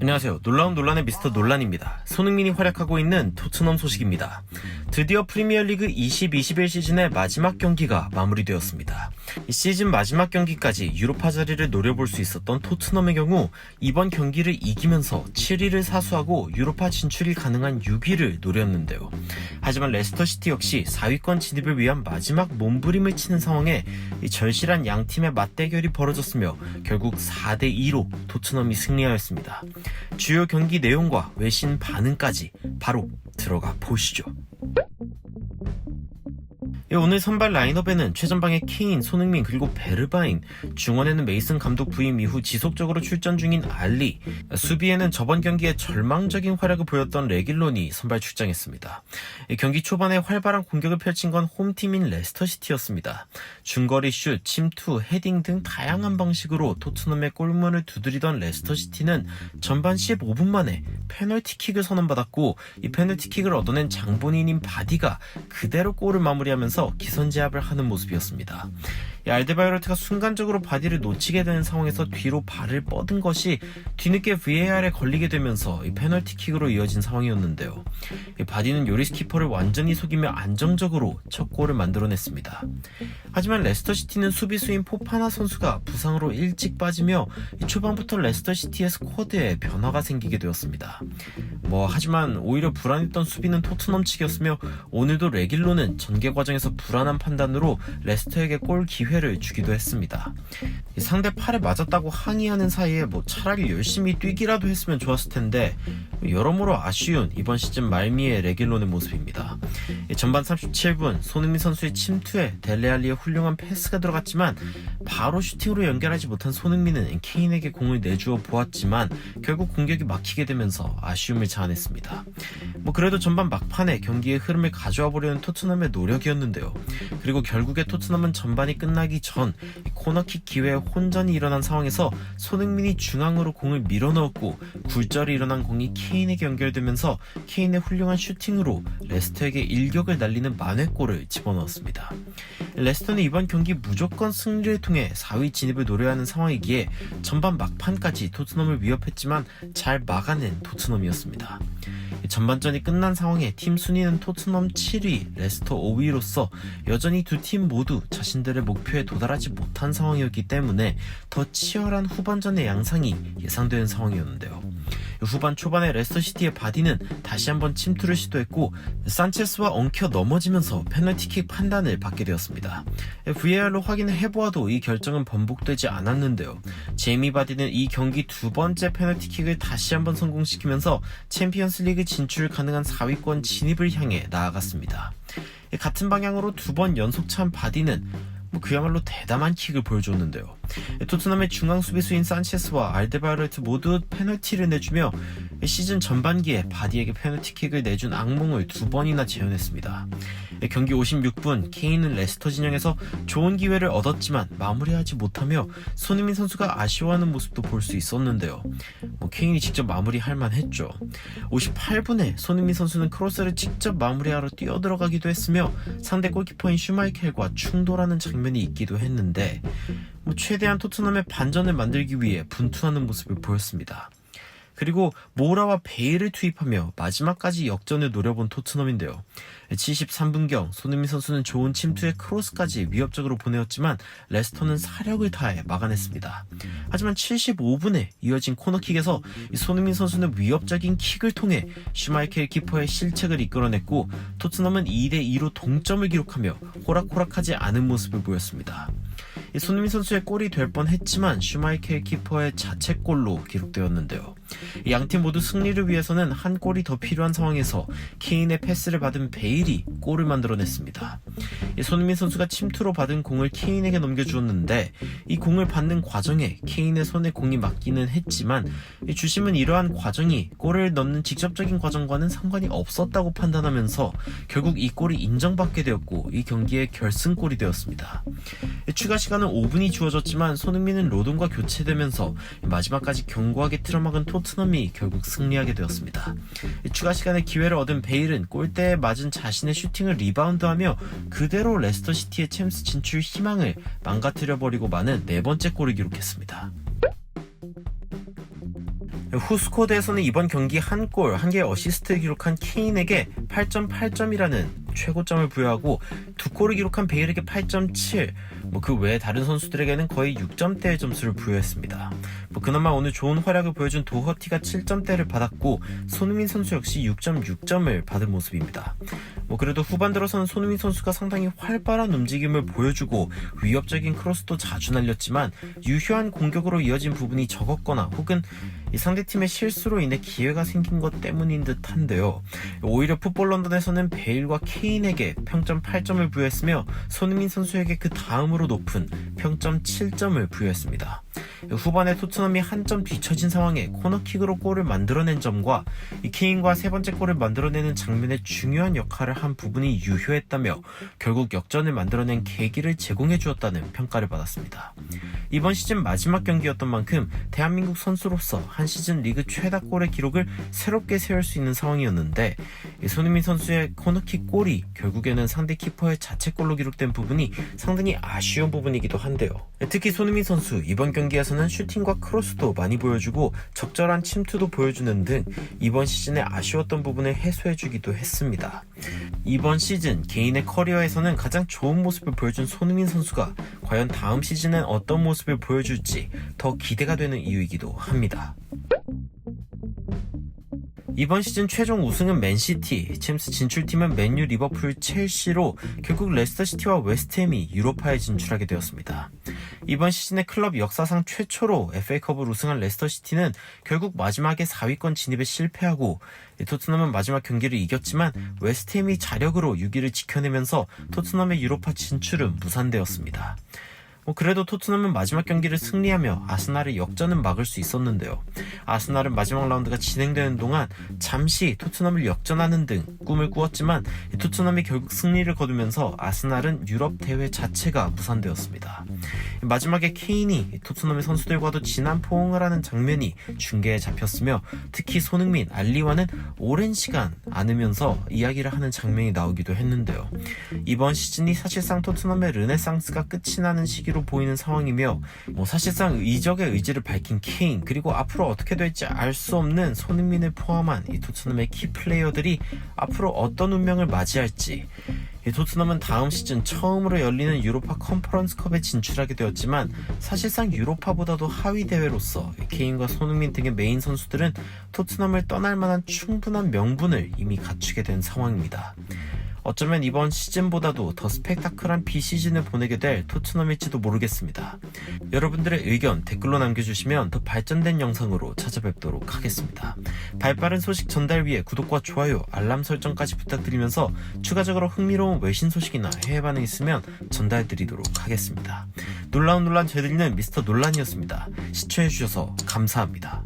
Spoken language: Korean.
안녕하세요. 놀라운 논란의 미스터 논란입니다. 손흥민이 활약하고 있는 토트넘 소식입니다. 드디어 프리미어리그 20-21 시즌의 마지막 경기가 마무리되었습니다. 이 시즌 마지막 경기까지 유로파 자리를 노려볼 수 있었던 토트넘의 경우 이번 경기를 이기면서 7위를 사수하고 유로파 진출이 가능한 6위를 노렸는데요. 하지만 레스터시티 역시 4위권 진입을 위한 마지막 몸부림을 치는 상황에 이 절실한 양 팀의 맞대결이 벌어졌으며 결국 4대2로 토트넘이 승리하였습니다. 주요 경기 내용과 외신 반응까지 바로 들어가 보시죠. 예, 오늘 선발 라인업에는 최전방에 케인, 손흥민 그리고 베르바인, 중원에는 메이슨 감독 부임 이후 지속적으로 출전 중인 알리, 수비에는 저번 경기에 절망적인 활약을 보였던 레길론이 선발 출장했습니다. 예, 경기 초반에 활발한 공격을 펼친 건 홈팀인 레스터시티였습니다. 중거리 슛, 침투, 헤딩 등 다양한 방식으로 토트넘의 골문을 두드리던 레스터시티는 전반 15분 만에 페널티킥을 선언받았고 이 페널티킥을 얻어낸 장본인인 바디가 그대로 골을 마무리하면서 기선제압을 하는 모습이었습니다. 이 알데바이러트가 순간적으로 바디를 놓치게 되는 상황에서 뒤로 발을 뻗은 것이 뒤늦게 VAR에 걸리게 되면서 이 페널티킥으로 이어진 상황이었는데요. 이 바디는 요리스 키퍼를 완전히 속이며 안정적으로 첫 골을 만들어냈습니다. 하지만 레스터시티는 수비수인 포파나 선수가 부상으로 일찍 빠지며 이 초반부터 레스터시티의 스쿼드에 변화가 생기게 되었습니다. 뭐 하지만 오히려 불안했던 수비는 토트넘 측이었으며 오늘도 레길로는 전개 과정에서 불안한 판단으로 레스터에게 골 기회를 주기도 했습니다. 이 상대 팔에 맞았다고 항의하는 사이에 뭐 차라리 열심히 뛰기라도 했으면 좋았을 텐데 여러모로 아쉬운 이번 시즌 말미의 레길론의 모습입니다. 이 전반 37분 손흥민 선수의 침투에 델레알리의 훌륭한 패스가 들어갔지만 바로 슈팅으로 연결하지 못한 손흥민은 케인에게 공을 내주어 보았지만 결국 공격이 막히게 되면서 아쉬움을 자아냈습니다. 뭐 그래도 전반 막판에 경기의 흐름을 가져와 보려는 토트넘의 노력이었는데 요. 그리고 결국에 토트넘은 전반이 끝나기 전이 코너킥 기회에 혼전이 일어난 상황에서 손흥민이 중앙으로 공을 밀어넣었고 굴절이 일어난 공이 케인에게 연결되면서 케인의 훌륭한 슈팅으로 레스터에게 일격을 날리는 만회골을 집어넣었습니다. 레스터는 이번 경기 무조건 승리를 통해 4위 진입을 노려야 하는 상황이기에 전반 막판까지 토트넘을 위협했지만 잘 막아낸 토트넘이었습니다. 전반전이 끝난 상황에 팀 순위는 토트넘 7위, 레스터 5위로서 여전히 두 팀 모두 자신들의 목표에 도달하지 못한 상황이었기 때문에 더 치열한 후반전의 양상이 예상되는 상황이었는데요. 후반 초반에 레스터시티의 바디는 다시 한번 침투를 시도했고 산체스와 엉켜 넘어지면서 페널티킥 판단을 받게 되었습니다. VAR로 확인을 해보아도 이 결정은 번복되지 않았는데요. 제이미 바디는 이 경기 두 번째 페널티킥을 다시 한번 성공시키면서 챔피언스 리그 진출 가능한 4위권 진입을 향해 나아갔습니다. 같은 방향으로 두 번 연속 찬 바디는 뭐 그야말로 대담한 킥을 보여줬는데요. 토트넘의 중앙 수비수인 산체스와 알데바르트 모두 페널티를 내주며 시즌 전반기에 바디에게 페널티킥을 내준 악몽을 두 번이나 재현했습니다. 경기 56분 케인은 레스터 진영에서 좋은 기회를 얻었지만 마무리하지 못하며 손흥민 선수가 아쉬워하는 모습도 볼 수 있었는데요. 뭐 케인이 직접 마무리할 만했죠. 58분에 손흥민 선수는 크로스를 직접 마무리하러 뛰어들어가기도 했으며 상대 골키퍼인 슈마이켈과 충돌하는 장면이 있기도 했는데 뭐 최대한 토트넘의 반전을 만들기 위해 분투하는 모습을 보였습니다. 그리고 모라와 베일을 투입하며 마지막까지 역전을 노려본 토트넘인데요. 73분경 손흥민 선수는 좋은 침투에 크로스까지 위협적으로 보내었지만 레스터는 사력을 다해 막아냈습니다. 하지만 75분에 이어진 코너킥에서 손흥민 선수는 위협적인 킥을 통해 슈마이켈 키퍼의 실책을 이끌어냈고 토트넘은 2대 2로 동점을 기록하며 호락호락하지 않은 모습을 보였습니다. 손흥민 선수의 골이 될 뻔했지만 슈마이켈 키퍼의 자책골로 기록되었는데요. 양팀 모두 승리를 위해서는 한 골이 더 필요한 상황에서 케인의 패스를 받은 베일이 골을 만들어냈습니다. 손흥민 선수가 침투로 받은 공을 케인에게 넘겨주었는데 이 공을 받는 과정에 케인의 손에 공이 맞기는 했지만 주심은 이러한 과정이 골을 넣는 직접적인 과정과는 상관이 없었다고 판단하면서 결국 이 골이 인정받게 되었고 이 경기의 결승골이 되었습니다. 추가 시간 은 5분이 주어졌지만 손흥민은 로돈과 교체되면서 마지막까지 견고하게 틀어막은 토트넘이 결국 승리하게 되었습니다. 추가 시간에 기회를 얻은 베일은 골대에 맞은 자신의 슈팅을 리바운드하며 그대로 레스터 시티의 챔스 진출 희망을 망가뜨려 버리고 마는 네 번째 골을 기록했습니다. 후스코드에서는 이번 경기 한 골, 한 개 어시스트 기록한 케인에게 8.8점이라는 최고점을 부여하고 두 골을 기록한 베일에게 8.7, 뭐 그외 다른 선수들에게는 거의 6점대의 점수를 부여했습니다. 뭐 그나마 오늘 좋은 활약을 보여준 도허티가 7점대를 받았고 손흥민 선수 역시 6.6점을 받은 모습입니다. 뭐 그래도 후반 들어서는 손흥민 선수가 상당히 활발한 움직임을 보여주고 위협적인 크로스도 자주 날렸지만 유효한 공격으로 이어진 부분이 적었거나 혹은 이 상대팀의 실수로 인해 기회가 생긴 것 때문인 듯한데요. 오히려 풋볼 런던에서는 베일과 케인에게 평점 8점을 부여했으며 손흥민 선수에게 그 다음으로 높은 평점 7점을 부여했습니다. 후반에 토트넘이 한 점 뒤처진 상황에 코너킥으로 골을 만들어낸 점과 이 케인과 세 번째 골을 만들어내는 장면에 중요한 역할을 한 부분이 유효했다며 결국 역전을 만들어낸 계기를 제공해 주었다는 평가를 받았습니다. 이번 시즌 마지막 경기였던 만큼 대한민국 선수로서 한 시즌 리그 최다 골의 기록을 새롭게 세울 수 있는 상황이었는데 이 손흥민 선수의 코너킥 골이 결국에는 상대 키퍼의 자책골로 기록된 부분이 상당히 아쉬운 부분이기도 한데요. 특히 손흥민 선수 이번 경기에서 는 슈팅과 크로스도 많이 보여주고 적절한 침투도 보여주는 등 이번 시즌에 아쉬웠던 부분을 해소해주기도 했습니다. 이번 시즌 개인의 커리어에서는 가장 좋은 모습을 보여준 손흥민 선수가 과연 다음 시즌엔 어떤 모습을 보여줄지 더 기대가 되는 이유이기도 합니다. 이번 시즌 최종 우승은 맨시티, 챔스 진출팀은 맨유, 리버풀, 첼시로 결국 레스터시티와 웨스트햄이 유로파에 진출하게 되었습니다. 이번 시즌의 클럽 역사상 최초로 FA컵을 우승한 레스터 시티는 결국 마지막에 4위권 진입에 실패하고 토트넘은 마지막 경기를 이겼지만 웨스트햄이 자력으로 6위를 지켜내면서 토트넘의 유로파 진출은 무산되었습니다. 뭐 그래도 토트넘은 마지막 경기를 승리하며 아스날의 역전은 막을 수 있었는데요. 아스날은 마지막 라운드가 진행되는 동안 잠시 토트넘을 역전하는 등 꿈을 꾸었지만 토트넘이 결국 승리를 거두면서 아스날은 유럽 대회 자체가 무산되었습니다. 마지막에 케인이 토트넘의 선수들과도 진한 포옹을 하는 장면이 중계에 잡혔으며 특히 손흥민, 알리와는 오랜 시간 안으면서 이야기를 하는 장면이 나오기도 했는데요. 이번 시즌이 사실상 토트넘의 르네상스가 끝이 나는 시기로 보이는 상황이며 뭐 사실상 이적의 의지를 밝힌 케인 그리고 앞으로 어떻게 될지 알 수 없는 손흥민을 포함한 이 토트넘의 키 플레이어들이 앞으로 어떤 운명을 맞이할지 이 토트넘은 다음 시즌 처음으로 열리는 유로파 컨퍼런스컵에 진출하게 되었지만 사실상 유로파보다도 하위 대회로서 케인과 손흥민 등의 메인 선수들은 토트넘을 떠날 만한 충분한 명분을 이미 갖추게 된 상황입니다. 어쩌면 이번 시즌보다도 더 스펙타클한 비시즌을 보내게 될 토트넘일지도 모르겠습니다. 여러분들의 의견 댓글로 남겨주시면 더 발전된 영상으로 찾아뵙도록 하겠습니다. 발빠른 소식 전달 위해 구독과 좋아요, 알람 설정까지 부탁드리면서 추가적으로 흥미로운 외신 소식이나 해외 반응 있으면 전달드리도록 하겠습니다. 놀라운 논란 되드리는 미스터 논란이었습니다. 시청해주셔서 감사합니다.